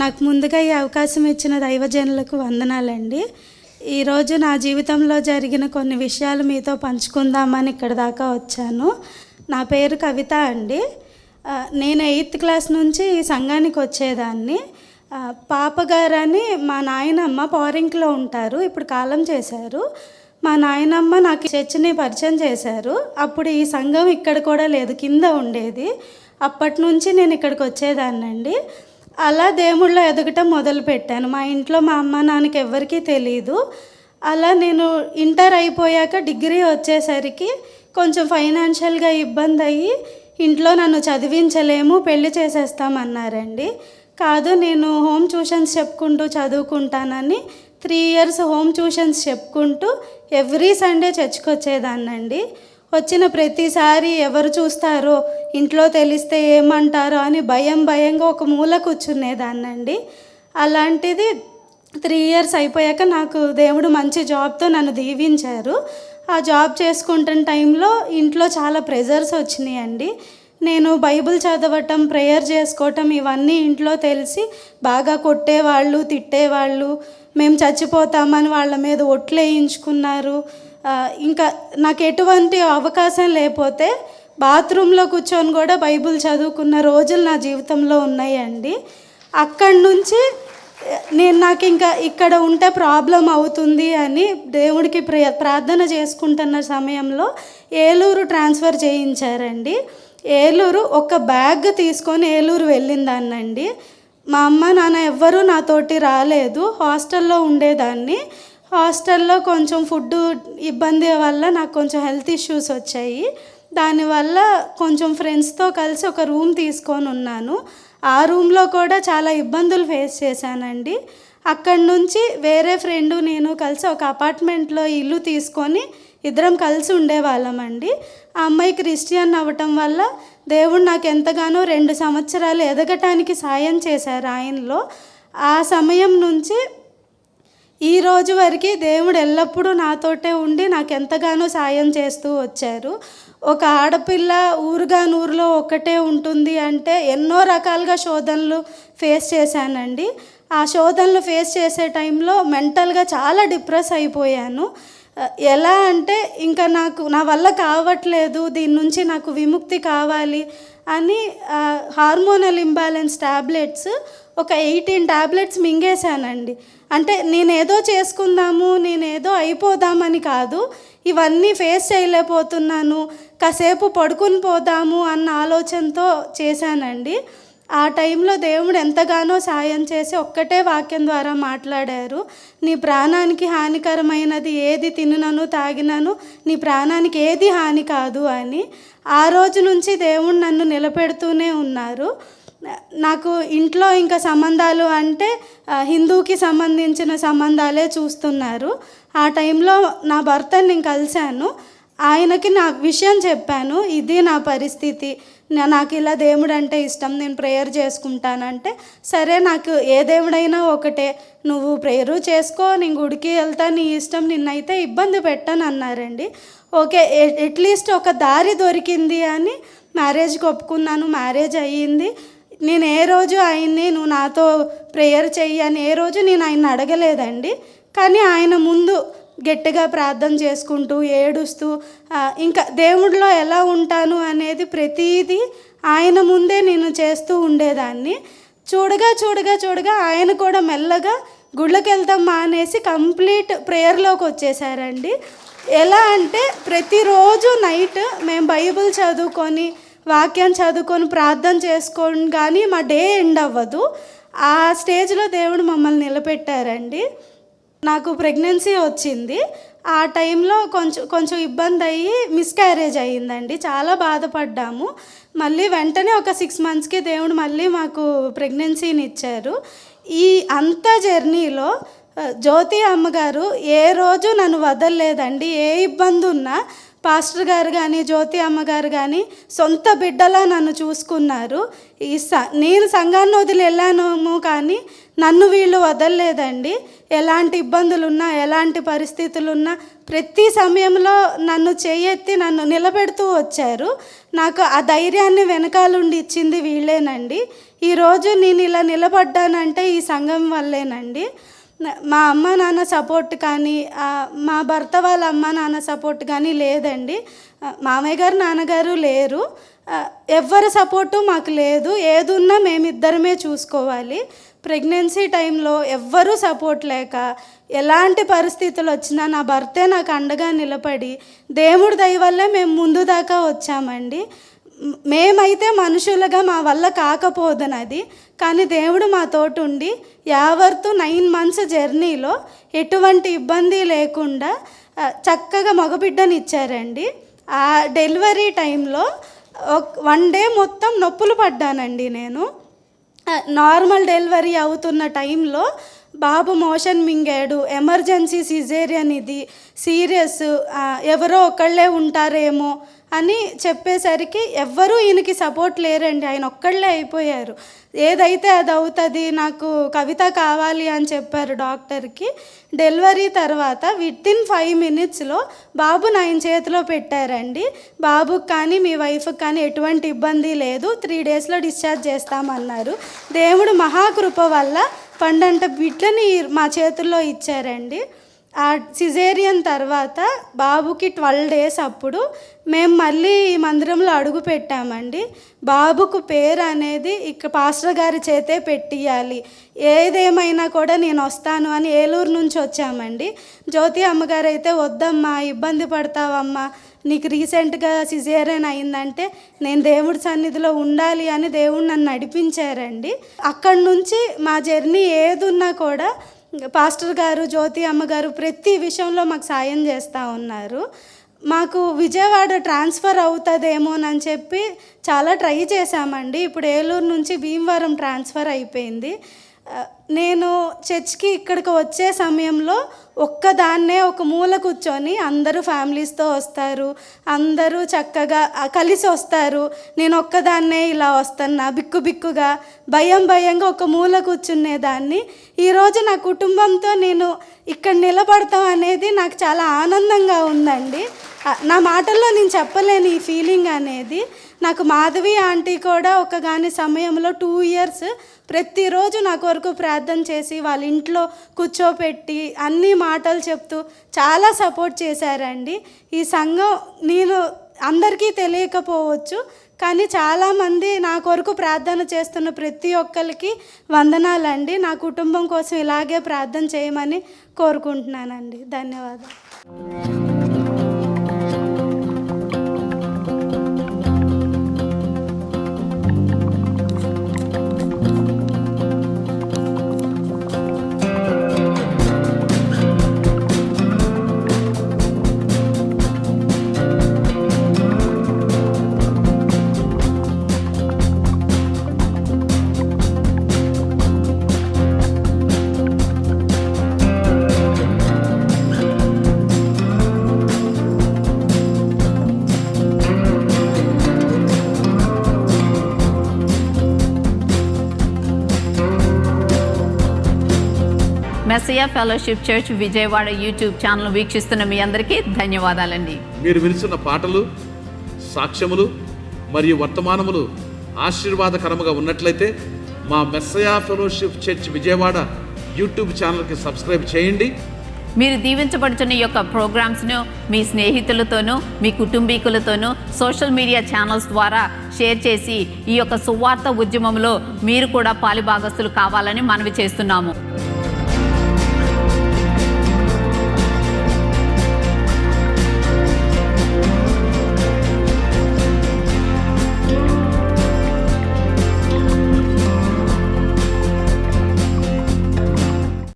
నాకు ముందుగా ఈ అవకాశం ఇచ్చిన దైవజనులకు వందనాలండి. ఈరోజు నా జీవితంలో జరిగిన కొన్ని విషయాలు మీతో పంచుకుందామని ఇక్కడ దాకా వచ్చాను. నా పేరు కవిత అండి. నేను ఎయిత్ క్లాస్ నుంచి ఈ సంఘానికి వచ్చేదాన్ని. పాపగారని మా నాయనమ్మ పారింగ్లో ఉంటారు ఇప్పుడు కాలం చేశారు. మా నాయనమ్మ నాకు చర్చిని పరిచయం చేశారు. అప్పుడు ఈ సంఘం ఇక్కడ కూడా లేదు కింద ఉండేది. అప్పటి నుంచి నేను ఇక్కడికి వచ్చేదాన్నండి. అలా దేవుళ్ళో ఎదగటం మొదలు పెట్టాను మా ఇంట్లో మా అమ్మ నాన్నకి ఎవరికీ తెలియదు అలా నేను ఇంటర్ అయిపోయాక డిగ్రీ వచ్చేసరికి కొంచెం ఫైనాన్షియల్గా ఇబ్బంది అయ్యి ఇంట్లో నన్ను చదివించలేము పెళ్ళి చేసేస్తామన్నారండి. కాదు నేను హోమ్ ట్యూషన్స్ చెప్పుకుంటూ చదువుకుంటానని త్రీ ఇయర్స్ హోమ్ ట్యూషన్స్ చెప్పుకుంటూ ఎవ్రీ సండే చర్చ్కి వచ్చేదాన్నండి. వచ్చిన ప్రతిసారి ఎవరు చూస్తారో ఇంట్లో తెలిస్తే ఏమంటారో అని భయం భయంగా ఒక మూల కూర్చునేదాన్నండి. అలాంటిది త్రీ ఇయర్స్ అయిపోయాక నాకు దేవుడు మంచి జాబ్తో నన్ను దీవించారు. ఆ జాబ్ చేసుకుంటున్న టైంలో ఇంట్లో చాలా ప్రెజర్స్ వచ్చినాయండి. నేను బైబిల్ చదవటం ప్రేయర్ చేసుకోవటం ఇవన్నీ ఇంట్లో తెలిసి బాగా కొట్టేవాళ్ళు తిట్టేవాళ్ళు. మేము చచ్చిపోతామని వాళ్ళ మీద ఒట్లు వేయించుకున్నారు. ఇంకా నాకు ఎటువంటి అవకాశం లేకపోతే బాత్రూంలో కూర్చొని కూడా బైబిల్ చదువుకున్న రోజులు నా జీవితంలో ఉన్నాయండి. అక్కడి నుంచి నేను నాకు ఇంకా ఇక్కడ ఉంటే ప్రాబ్లం అవుతుంది అని దేవుడికి ప్ర ప్రార్థన చేసుకుంటున్న సమయంలో ఏలూరు ట్రాన్స్ఫర్ చేయించారండి. ఏలూరు ఒక బ్యాగ్ తీసుకొని ఏలూరు వెళ్ళిందాన్నండి. మా అమ్మ నాన్న ఎవ్వరూ నాతోటి రాలేదు. హాస్టల్లో ఉండేదాన్ని. హాస్టల్లో కొంచెం ఫుడ్ ఇబ్బంది వల్ల నాకు కొంచెం హెల్త్ ఇష్యూస్ వచ్చాయి. దానివల్ల కొంచెం ఫ్రెండ్స్తో కలిసి ఒక రూమ్ తీసుకొని ఉన్నాను. ఆ రూమ్లో కూడా చాలా ఇబ్బందులు ఫేస్ చేశానండి. అక్కడి నుంచి వేరే ఫ్రెండ్ నేను కలిసి ఒక అపార్ట్మెంట్లో ఇల్లు తీసుకొని ఇద్దరం కలిసి ఉండేవాళ్ళమండి ఆ అమ్మాయి క్రిస్టియన్ అవ్వటం వల్ల దేవుడు నాకు ఎంతగానో రెండు సంవత్సరాలు ఎదగటానికి సాయం చేశారు ఆయనలో. ఆ సమయం నుంచి ఈ రోజు వరకు దేవుడు ఎల్లప్పుడూ నాతోటే ఉండి నాకు ఎంతగానో సాయం చేస్తూ వచ్చారు. ఒక ఆడపిల్ల ఊరుగా నూరులో ఒక్కటే ఉంటుంది అంటే ఎన్నో రకాలుగా శోధనలు ఫేస్ చేశానండి. ఆ శోధనలు ఫేస్ చేసే టైంలో మెంటల్గా చాలా డిప్రెస్ అయిపోయాను. ఎలా అంటే ఇంకా నాకు నా వల్ల కావట్లేదు దీని నుంచి నాకు విముక్తి కావాలి అని హార్మోనల్ ఇంబ్యాలెన్స్ ట్యాబ్లెట్స్ ఒక ఎయిటీన్ ట్యాబ్లెట్స్ మింగేశానండి. అంటే నేనేదో చేసుకుందాము నేనేదో అయిపోదామని కాదు ఇవన్నీ ఫేస్ చేయలేకపోతున్నాను కాసేపు పడుకుని పోదాము అన్న ఆలోచనతో చేశానండి. ఆ టైంలో దేవుడు ఎంతగానో సాయం చేసి ఒక్కటే వాక్యం ద్వారా మాట్లాడారు. నీ ప్రాణానికి హానికరమైనది ఏది తినను తాగినను నీ ప్రాణానికి ఏది హాని కాదు అని. ఆ రోజు నుంచి దేవుడు నన్ను నిలబెడుతూనే ఉన్నారు. నాకు ఇంట్లో ఇంకా సంబంధాలు అంటే హిందూకి సంబంధించిన సంబంధాలే చూస్తున్నారు. ఆ టైంలో నా భర్తని నేను కలిశాను. ఆయనకి నా విషయం చెప్పాను. ఇది నా పరిస్థితి. నా- నాకు ఇలా దేవుడు అంటే ఇష్టం నేను ప్రేయర్ చేసుకుంటానంటే సరే నాకు ఏ దేవుడైనా ఒకటే. నువ్వు ప్రేయరు చేసుకో నేను గుడికి వెళ్తా నీ ఇష్టం నిన్నైతే ఇబ్బంది పెట్టను అన్నారండి. ఓకే అట్లీస్ట్ ఒక దారి దొరికింది అని మ్యారేజ్కి ఒప్పుకున్నాను. మ్యారేజ్ అయ్యింది. నేను ఏ రోజు ఆయన్ని నువ్వు నాతో ప్రేయర్ చెయ్యి అని ఏ రోజు నేను ఆయన అడగలేదండి. కానీ ఆయన ముందు గట్టిగా ప్రార్థన చేసుకుంటూ ఏడుస్తూ ఇంకా దేవుడిలో ఎలా ఉంటాను అనేది ప్రతీది ఆయన ముందే నేను చేస్తూ ఉండేదాన్ని. చూడగా చూడగా చూడగా ఆయన కూడా మెల్లగా గుళ్ళకి వెళ్తాం మానేసి కంప్లీట్ ప్రేయర్లోకి వచ్చేసారండి. ఎలా అంటే ప్రతిరోజు నైట్ మేము బైబిల్ చదువుకొని వాక్యం చదువుకొని ప్రార్థన చేసుకొని కానీ మా డే ఎండ్ అవ్వదు. ఆ స్టేజ్లో దేవుడు మమ్మల్ని నిలబెట్టారండి. నాకు ప్రెగ్నెన్సీ వచ్చింది. ఆ టైంలో కొంచెం కొంచెం ఇబ్బంది అయ్యి మిస్క్యారేజ్ అయ్యిందండి. చాలా బాధపడ్డాము. మళ్ళీ వెంటనే ఒక సిక్స్ మంత్స్కి దేవుడు మళ్ళీ మాకు ప్రెగ్నెన్సీని ఇచ్చారు. ఈ అంత జర్నీలో జ్యోతి అమ్మగారు ఏ రోజు నన్ను వదలలేదండి. ఏ ఇబ్బంది ఉన్నా పాస్టర్ గారు కానీ జ్యోతి అమ్మగారు కానీ సొంత బిడ్డలా నన్ను చూసుకున్నారు. ఈ స నేను సంఘాన్ని వదిలి వెళ్ళాను కానీ నన్ను వీళ్ళు వదలలేదండి. ఎలాంటి ఇబ్బందులున్నా ఎలాంటి పరిస్థితులున్నా ప్రతి సమయంలో నన్ను చేయెత్తి నన్ను నిలబెడుతూ వచ్చారు. నాకు ఆ ధైర్యాన్ని వెనకాలండి ఇచ్చింది వీళ్ళేనండి. ఈరోజు నేను ఇలా నిలబడ్డానంటే ఈ సంఘం వల్లేనండి. మా అమ్మ నాన్న సపోర్ట్ కానీ మా భర్త వాళ్ళ అమ్మ నాన్న సపోర్ట్ కానీ లేదండి. మామయ్య గారు నాన్నగారు లేరు. ఎవరి సపోర్టు మాకు లేదు. ఏదున్నా మేమిద్దరమే చూసుకోవాలి. ప్రెగ్నెన్సీ టైంలో ఎవ్వరూ సపోర్ట్ లేక ఎలాంటి పరిస్థితులు వచ్చినా నా భర్తే నాకు అండగా నిలబడి దేవుడి దయ వల్లే మేము ముందు దాకా వచ్చామండి. మేమైతే మనుషులుగా మా వల్ల కాకపోదునది కానీ దేవుడు మా తోటి ఉండి యావర్తు నైన్ మంత్స్ జర్నీలో ఎటువంటి ఇబ్బంది లేకుండా చక్కగా మగబిడ్డని ఇచ్చారండి ఆ డెలివరీ టైంలో వన్ డే మొత్తం నొప్పులు పడ్డానండి నేను. నార్మల్ డెలివరీ అవుతున్న టైంలో బాబు మోషన్ మింగాడు. ఎమర్జెన్సీ సిజేరియన్ ఇది. సీరియస్ ఎవరో ఒకళ్ళే ఉంటారేమో అని చెప్పేసరికి ఎవ్వరూ ఈయనకి సపోర్ట్ లేరండి. ఆయన ఒక్కళ్ళే అయిపోయారు. ఏదైతే అది అవుతుంది నాకు కవిత కావాలి అని చెప్పారు డాక్టర్కి డెలివరీ తర్వాత విత్ ఇన్ ఫైవ్ మినిట్స్లో బాబుని ఆయన చేతిలో పెట్టారండి. బాబుకి కానీ మీ వైఫ్కి కానీ ఎటువంటి ఇబ్బంది లేదు. త్రీ డేస్లో డిశ్చార్జ్ చేస్తామన్నారు. దేవుడు మహాకృప వల్ల పండంట బిడ్డని మా చేతుల్లో ఇచ్చారండి. ఆ సిజేరియన్ తర్వాత బాబుకి ట్వెల్వ్ డేస్ అప్పుడు మేము మళ్ళీ ఈ మందిరంలో అడుగు పెట్టామండి. బాబుకు పేరు అనేది ఇక పాస్టర్ గారి చేతే పెట్టియాలి. ఏదేమైనా కూడా నేను వస్తాను అని ఏలూరు నుంచి వచ్చామండి. జ్యోతి అమ్మగారు అయితే వద్దమ్మా ఇబ్బంది పడతావమ్మా నీకు రీసెంట్గా సిజేరియన్ అయిందంటే నేను దేవుడి సన్నిధిలో ఉండాలి అని దేవుడు నన్ను నడిపించారండి. అక్కడి నుంచి మా జర్నీ ఏదున్నా కూడా పాస్టర్ గారు జ్యోతి అమ్మగారు ప్రతి విషయంలో మాకు సాయం చేస్తూ ఉన్నారు. మాకు విజయవాడ ట్రాన్స్ఫర్ అవుతుందేమోనని చెప్పి చాలా ట్రై చేశామండి. ఇప్పుడు ఏలూరు నుంచి భీమవరం ట్రాన్స్ఫర్ అయిపోయింది. నేను చర్చ్కి ఇక్కడికి వచ్చే సమయంలో ఒక్కదాన్నే ఒక మూల కూర్చొని అందరూ ఫ్యామిలీస్తో వస్తారు. అందరూ చక్కగా కలిసి వస్తారు. నేను ఒక్కదాన్నే ఇలా వస్తున్నా బిక్కు బిక్కుగా భయం భయంగా ఒక మూల కూర్చునేదాన్ని. ఈరోజు నా కుటుంబంతో నేను ఇక్కడ నిలబడతాం అనేది నాకు చాలా ఆనందంగా ఉందండి. నా మాటల్లో నేను చెప్పలేని ఈ ఫీలింగ్ అనేది. నాకు మాధవి ఆంటీ కూడా ఒక గాని సమయంలో టూ ఇయర్స్ ప్రతిరోజు నా కొరకు ప్రార్థన చేసి వాళ్ళ ఇంట్లో కూర్చోపెట్టి అన్ని మాటలు చెప్తూ చాలా సపోర్ట్ చేశారండి. ఈ సంఘం నేను అందరికీ తెలియకపోవచ్చు కానీ చాలామంది నా కొరకు ప్రార్థన చేస్తున్న ప్రతి ఒక్కరికి వందనాలండి. నా కుటుంబం కోసం ఇలాగే ప్రార్థన చేయమని కోరుకుంటున్నానండి. ధన్యవాదాలు. Messiah fellowship church Vijayawada YouTube channel వీక్షిస్తున్న మీ అందరికీ ధన్యవాదాలండి. మీరు వినిచిన పాటలు సాక్ష్యములు మరియు వర్తమానములు ఆశీర్వాదకరముగా ఉన్నట్లయితే మా Messiah fellowship church Vijayawada YouTube ఛానల్కి సబ్స్క్రైబ్ చేయండి. మీరు దీవించబడుతున్న ఈ యొక్క ప్రోగ్రామ్స్ను మీ స్నేహితులతోనూ మీ కుటుంబీకులతోనూ సోషల్ మీడియా ఛానల్స్ ద్వారా షేర్ చేసి ఈ యొక్క సువార్త ఉద్యమంలో మీరు కూడా పాలిభాగస్తులు కావాలని మనవి చేస్తున్నాము.